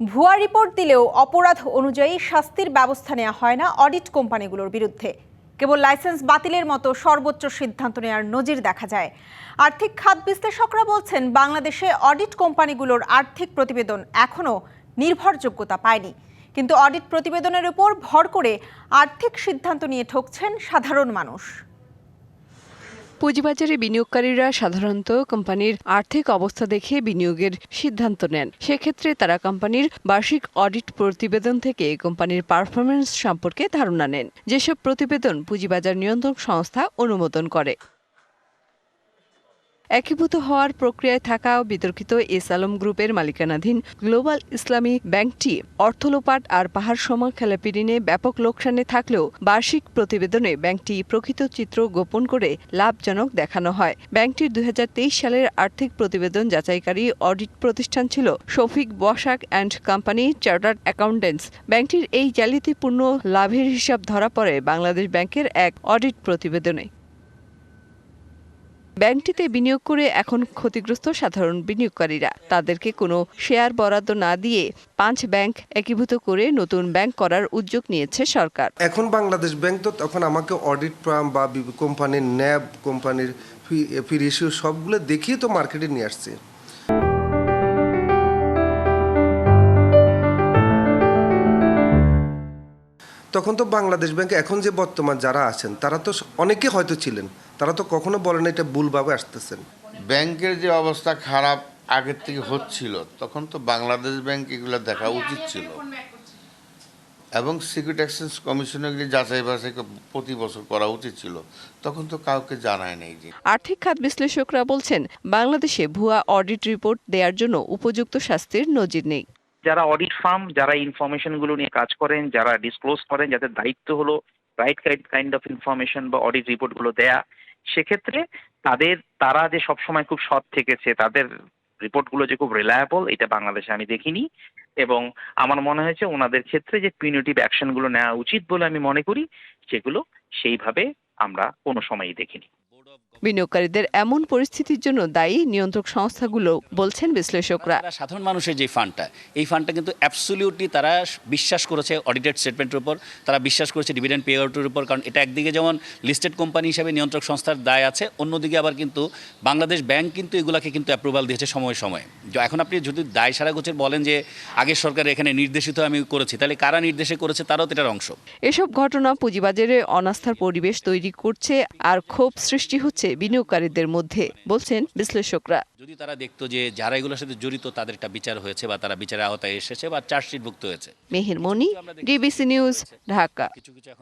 ভুয়া রিপোর্ট দিলেও অপরাধ অনুযায়ী শাস্তির ব্যবস্থা নেওয়া হয় না অডিট কোম্পানিগুলোর বিরুদ্ধে। কেবল লাইসেন্স বাতিলের মতো সর্বোচ্চ সিদ্ধান্ত নেওয়ার নজির দেখা যায়। আর্থিক খাত বিশ্লেষকরা বলছেন, বাংলাদেশে অডিট কোম্পানিগুলোর আর্থিক প্রতিবেদন এখনও নির্ভরযোগ্যতা পায়নি। কিন্তু অডিট প্রতিবেদনের উপর ভর করে আর্থিক সিদ্ধান্ত নিয়ে ঠকছেন সাধারণ মানুষ। পুঁজিবাজারে বিনিয়োগকারীরা সাধারণত কোম্পানির আর্থিক অবস্থা দেখে বিনিয়োগের সিদ্ধান্ত নেন। সেক্ষেত্রে তারা কোম্পানির বার্ষিক অডিট প্রতিবেদন থেকে কোম্পানির পারফরমেন্স সম্পর্কে ধারণা নেন। যেসব প্রতিবেদন পুঁজিবাজার নিয়ন্ত্রক সংস্থা অনুমোদন করে। একীভূত হওয়ার প্রক্রিয়ায় থাকা বিতর্কিত এস আলম গ্রুপের মালিকানাধীন গ্লোবাল ইসলামী ব্যাংকটি অর্থলোপাট আর পাহাড় সম খেলাপিরিনে ব্যাপক লোকসানে থাকলেও বার্ষিক প্রতিবেদনে ব্যাংকটি প্রকৃত চিত্র গোপন করে লাভজনক দেখানো হয়। ব্যাংকটির দু হাজার তেইশ সালের আর্থিক প্রতিবেদন যাচাইকারী অডিট প্রতিষ্ঠান ছিল Shafiq Basak and company chartered accountants. ব্যাংকটির এই জালিয়াতিপূর্ণ লাভের হিসাব ধরা পড়ে বাংলাদেশ ব্যাংকের এক অডিট প্রতিবেদনে। ব্যাংকটিতে বিনিয়োগ করে এখন ক্ষতিগ্রস্ত সাধারণ বিনিয়োগকারীরা। তাদেরকে কোনো শেয়ার বরাদ্দ না দিয়ে পাঁচ ব্যাংক একীভূত করে নতুন ব্যাংক করার উদ্যোগ নিয়েছে সরকার। এখন বাংলাদেশ ব্যাংক তো তখন আমাকে অডিট ফার্ম বা কোম্পানির ন্যাব, কোম্পানির ফি রেশিও সবগুলো দেখিয়ে তো মার্কেটে নিয়ে আসছে। তখন তো বাংলাদেশ ব্যাংকে এখন যে বর্তমান যারা আছেন তারা তো অনেকে হয়তো ছিলেন তারা তো কখনো বলেন এটা ভুলভাবে আসতেছেন। ব্যাংকের যে অবস্থা খারাপ আগের থেকে হচ্ছিল তখন তো বাংলাদেশ ব্যাংক এগুলো দেখা উচিত ছিল। এবং সিকিউরিটি এক্সচেঞ্জ কমিশন এগুলি যাচাই বাছাই প্রতি বছর করা উচিত ছিল তখন তো কাউকে জানায় নেই যে। আর্থিক খাত বিশ্লেষকরা বলছেন বাংলাদেশে ভুয়া অডিট রিপোর্ট দেওয়ার জন্য উপযুক্ত শাস্তির নজির নেই। যারা অডিট ফার্ম যারা ইনফরমেশনগুলো নিয়ে কাজ করেন, যারা ডিসক্লোজ করেন, যাদের দায়িত্ব হলো রাইট কাইন্ড অফ ইনফরমেশন বা অডিট রিপোর্টগুলো দেয়া, সেক্ষেত্রে তাদের, তারা যে সবসময় খুব সৎ থেকেছে, তাদের রিপোর্টগুলো যে খুব রিলায়েবল এটা বাংলাদেশে আমি দেখিনি। এবং আমার মনে হয়েছে ওনাদের ক্ষেত্রে যে পিউনিটিভ অ্যাকশনগুলো নেওয়া উচিত বলে আমি মনে করি, সেগুলো সেইভাবে আমরা কোনো সময়ই দেখিনি। বিনিয়োগকারীদের এমন পরিস্থিতির জন্য দায়ী নিয়ন্ত্রক সংস্থাগুলো বলছেন বিশ্লেষকরা। সাধারণ মানুষের যে ফান্ডটা এই ফান্ডটা কিন্তু অ্যাবসলিউটলি তারা বিশ্বাস করেছে অডিটেড স্টেটমেন্টের উপর তারা বিশ্বাস করেছে ডিভিডেন্ড পে আউটের উপর কারণ এটা একদিকে যেমন লিস্টেড কোম্পানি হিসেবে নিয়ন্ত্রক সংস্থার দায় আছে অন্যদিকে আবার কিন্তু বাংলাদেশ ব্যাংক কিন্তু এগুলাকে কিন্তু অ্যাপ্রুভাল দিয়েছে সময়ে সময়ে। এখন আপনি যদি দায় সারা গোছের বলেন যে আগের সরকার এখানে নির্দেশিত আমি করেছি তাহলে কারা নির্দেশে করেছে তারাও তো এটার অংশ। এসব ঘটনা পুঁজিবাজারে অনাস্থার পরিবেশ তৈরি করছে আর ক্ষোভ সৃষ্টি হচ্ছে বিনিয়োগকারীদের মধ্যে বলছেন বিশ্লেষকরা। যদি তারা দেখতো যে যারা এগুলোর সাথে জড়িত তাদের একটা বিচার হয়েছে বা তারা বিচারের আওতায় এসেছে বা চার্জশিট ভুক্ত হয়েছে। মেহের মনি ডিবিসি নিউজ ঢাকা কিছু কিছু এখন